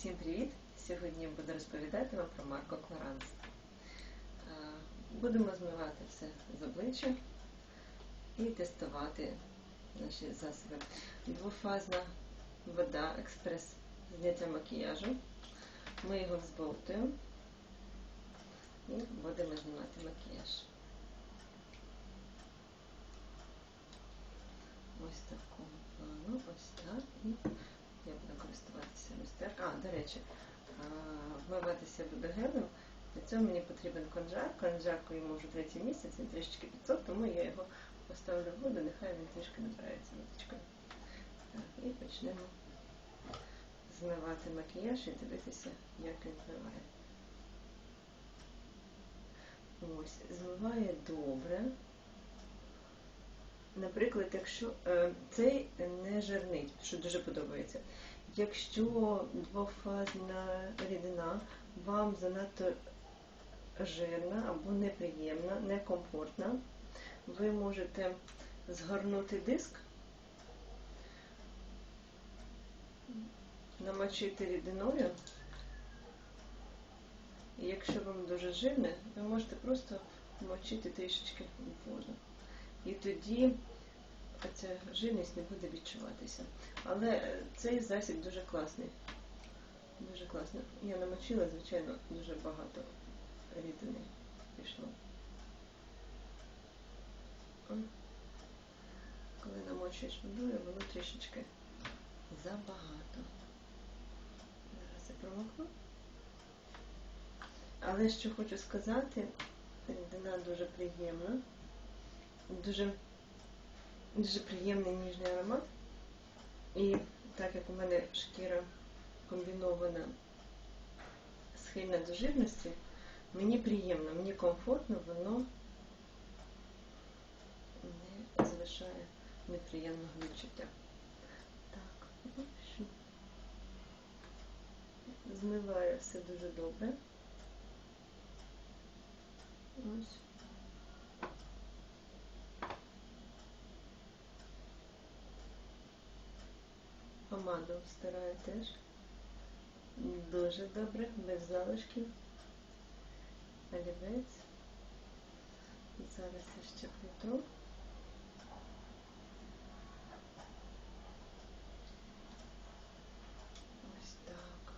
Всім привіт! Сьогодні я буду розповідати вам про Марко Кларанс. Е, Будемо змивати все з обличчя і тестувати наші засоби. Двофазна вода експрес зняття макіяжу. Ми його взбовтуємо і будемо знімати макіяж. Ось такого плану, ось так. Я буду користуватися люстеркою. А, до речі, вмиватися буду гелем. Для цього мені потрібен конжак. Конжаку йому вже третій місяць, він трішечки підсох, тому я його поставлю в воду, нехай він трішки набирається водичкою. І почнемо змивати макіяж і дивитися, як він змиває. Ось, змиває добре. Наприклад, якщо е, цей не жирний, що дуже подобається. Якщо двофазна рідина вам занадто жирна або неприємна, некомфортна, ви можете згорнути диск, намочити рідиною. І якщо вам дуже жирне, ви можете просто мочити трішечки воду. І тоді ця жирність не буде відчуватися. Але цей засіб дуже класний. Дуже класно. Я намочила, звичайно, дуже багато рідини пішло. Коли намочуєш водою, воно трішечки забагато. Зараз я промокну. Але що хочу сказати, рідина дуже приємна, дуже, дуже приємний ніжний аромат. І так як у мене шкіра комбінована схильна до жирності, мені приємно, мені комфортно, воно не залишає неприємного відчуття. Так, ну що. Змиваю все дуже добре. Ось. Помаду стираю теж. Дуже добре, без залишків. Олівець. Зараз я ще плітру. Ось так.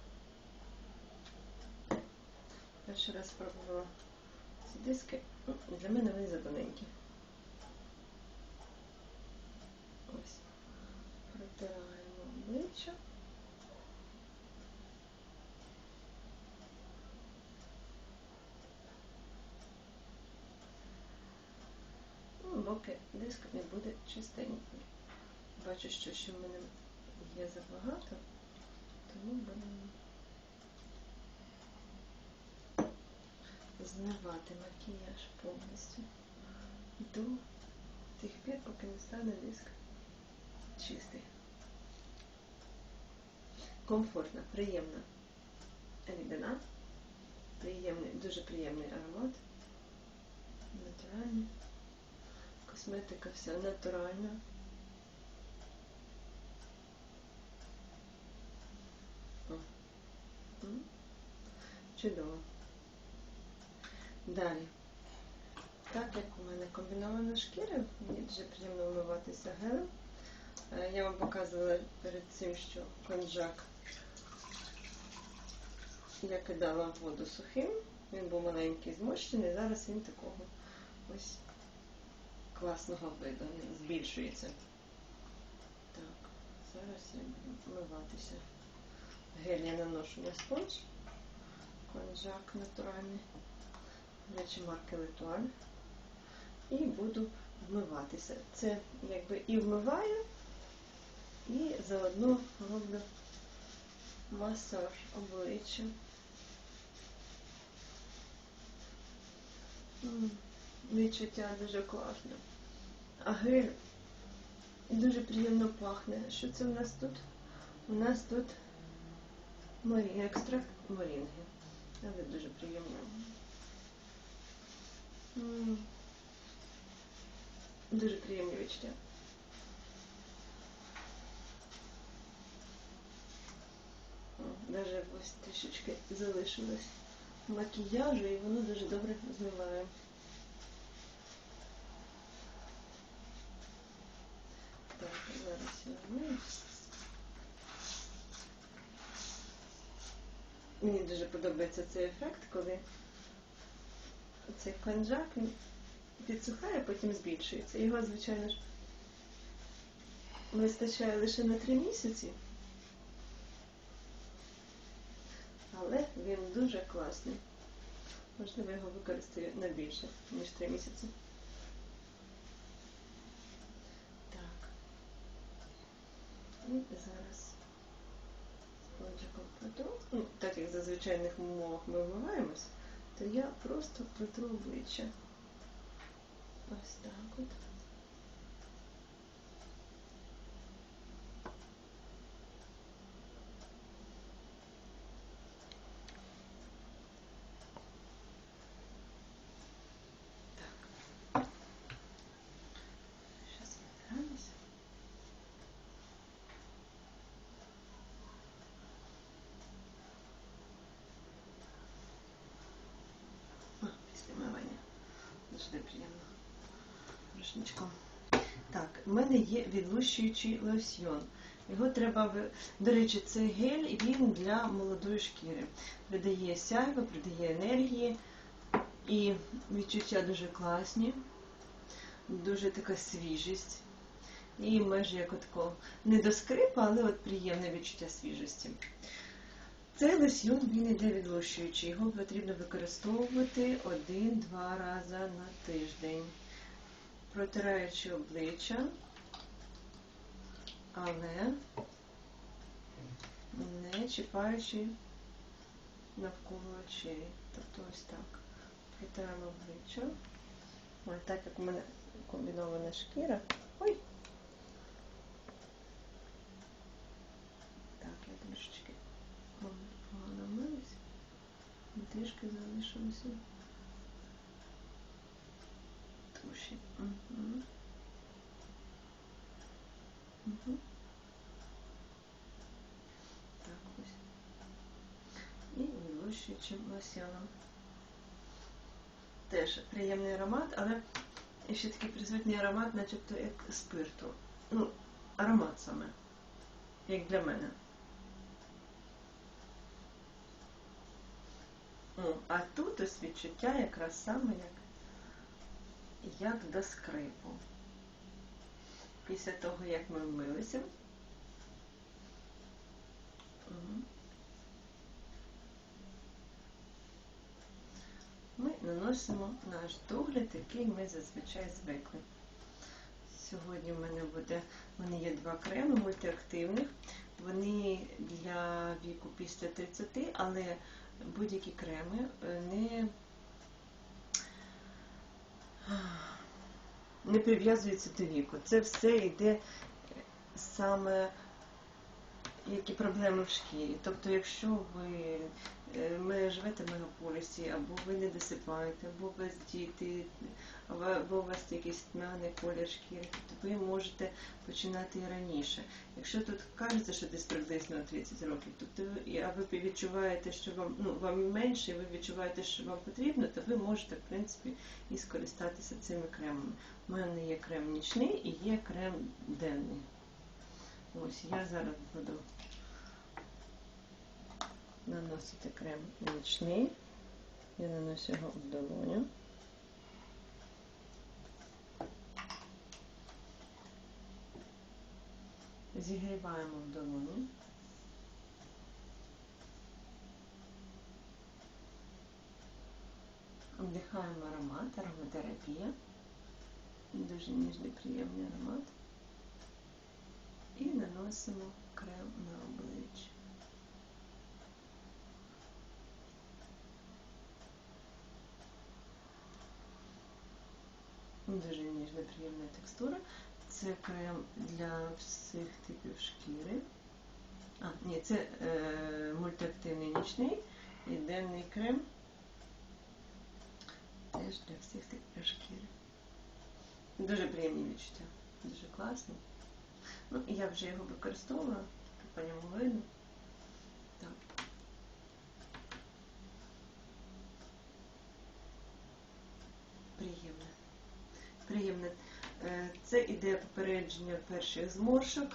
Перший раз спробувала ці диски. Для мене вони затоненькі. Ось. Протираємо обличчя. Ну, Поки диск не буде чистенький. Бачу, що ще в мене є забагато, тому будемо змивати макіяж повністю до тих пір, поки не стане диск чистий. Комфортна, приємна рідина, приємний, дуже приємний аромат, натуральний. Косметика вся натуральна. Чудово. Далі. Так як у мене комбінована шкіра, мені дуже приємно вмиватися гелем. Е, Я вам показувала перед цим, що конжак я кидала воду сухим, він був маленький змощений, зараз він такого ось класного виду, він збільшується. Так, зараз я буду вмиватися. Гель я наношу на спонж, конжак натуральний, речі марки Литуаль. І буду вмиватися. Це якби і вмиваю, і заодно роблю масаж обличчя. М, Відчуття дуже класне. А гель дуже приємно пахне. Що це у нас тут? У нас тут екстракт морінги. Але дуже приємно. Дуже приємні відчуття. навіть ось трішечки залишилось макіяжу і воно дуже добре змиває. Так, зараз я вмию. Мені дуже подобається цей ефект, коли цей конжак підсухає, потім збільшується. Його, звичайно ж, вистачає лише на три місяці. Але він дуже класний. Можливо, його використаю на більше, ніж три місяці. І зараз спонжиком протру. Ну, так як за звичайних умовах ми вмиваємось, то я просто протру обличчя. Ось так от. Так. Сейчас вытираемся. А, після мивання. Дуже приємно. Рушничком. Так, в мене є відлущуючий лосьйон. Його треба, до речі, цей гель він для молодої шкіри. Придає сяйво, придає енергії. І відчуття дуже класні, дуже така свіжість. І майже як отко не до скрипа, але от приємне відчуття свіжості. Цей лосьйон він іде відлущуючий. Його потрібно використовувати один-два рази на тиждень, протираючи обличчя, але не чіпаючи навколо очей. Тобто ось так. Протираємо обличчя. Ой, так як у мене комбінована шкіра. Ой! Так, я трішечки погано милась. Трішки залишилося. Туші. Угу. Угу. Так, ось. І відлущуючим лосьоном. Теж приємний аромат, але ще такий присутній аромат, начебто як спирту. Ну, аромат саме, як для мене. О, а тут ось відчуття якраз саме як, як до скрипу. Після того, як ми вмилися. Ми наносимо наш догляд, який ми зазвичай звикли. Сьогодні в мене буде, в мене є два креми мультиактивних. Вони для віку після 30, але будь-які креми е, не, не прив'язуються до віку. Це все йде саме які проблеми в шкірі. Тобто, якщо ви е, ми живете в мегаполісі, або ви не досипаєте, або у вас діти, або у вас якийсь тьмяний колір шкіри, то ви можете починати і раніше. Якщо тут кажеться, що десь приблизно 30 років, тобто а ви відчуваєте, що вам ну вам менше, і ви відчуваєте, що вам потрібно, то ви можете в принципі і скористатися цими кремами. У мене є крем нічний і є крем денний. Ось я зараз буду наносити крем нічний. Я наношу його в долоню. Зігріваємо в долоні. Вдихаємо аромат, ароматерапія. Дуже ніжний, приємний аромат. І наносимо крем на обличчя. Дуже ніжна, приємна текстура. Це крем для всіх типів шкіри. А, ні, це е, мультиактивний нічний і денний крем теж для всіх типів шкіри. Дуже приємні відчуття, дуже класно. Ну, я вже його використовувала, по ньому видно. Так. Приємне. Приємне. Е, це іде попередження перших зморшок.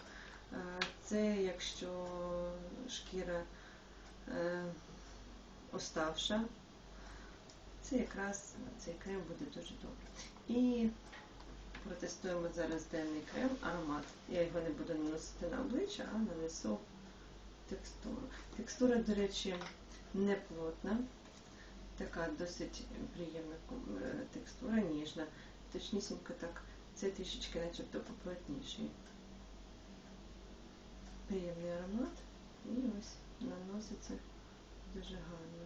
Е, це якщо шкіра е, оставша, це якраз цей крем буде дуже добре. І протестуємо зараз денний крем аромат. Я його не буду наносити на обличчя, а нанесу текстуру. Текстура, до речі, не плотна, така досить приємна е, текстура, ніжна. Точнісінько так, це трішечки начебто поплотніший. Приємний аромат. І ось наноситься дуже гарно.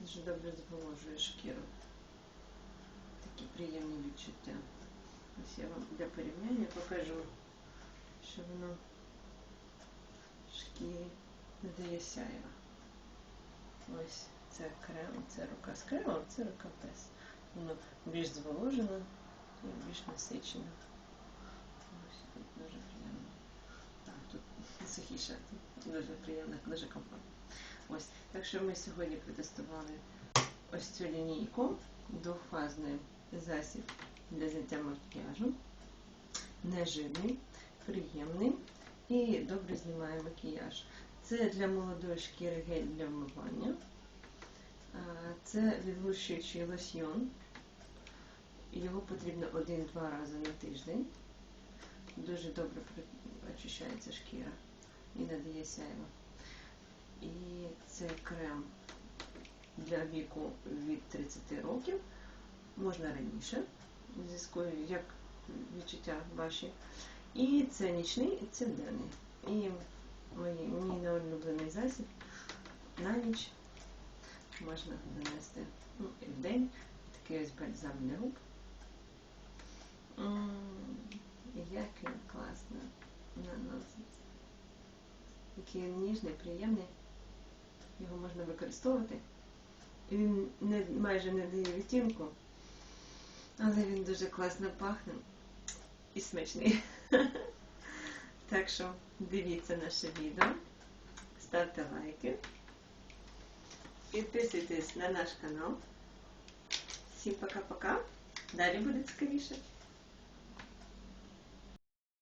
Дуже добре зволожує шкіру. Такі приємні відчуття. Ось я вам для порівняння покажу, що воно шкірі надає сяєва. Ось це крем, це рука з кремом, це рука без. Воно більш зволожено і більш насичено. Ось тут дуже приємно. Так, тут сухіше, тут дуже приємно, дуже комфортно. Ось, так що ми сьогодні протестували ось цю лінійку, двохфазний засіб для зняття макіяжу, нежирний, приємний і добре знімає макіяж. Це для молодої шкіри гель для вмивання. Це відлущуючий лосьйон. Його потрібно один-два рази на тиждень. Дуже добре очищається шкіра і надає сяйво. І це крем для віку від 30 років. Можна раніше, зв'язку як відчуття ваші. І це нічний, і це денний. І мої, мій неулюблений засіб на ніч можна нанести ну, і в день такий ось бальзам для рук. Як він класно наноситься. Він ніжний, приємний. Його можна використовувати. І Він не, майже не дає відтінку, але він дуже класно пахне і смачний. Так що дивіться наше відео, ставте лайки, підписуйтесь на наш канал. Всім пока-пока. Далі буде цікавіше.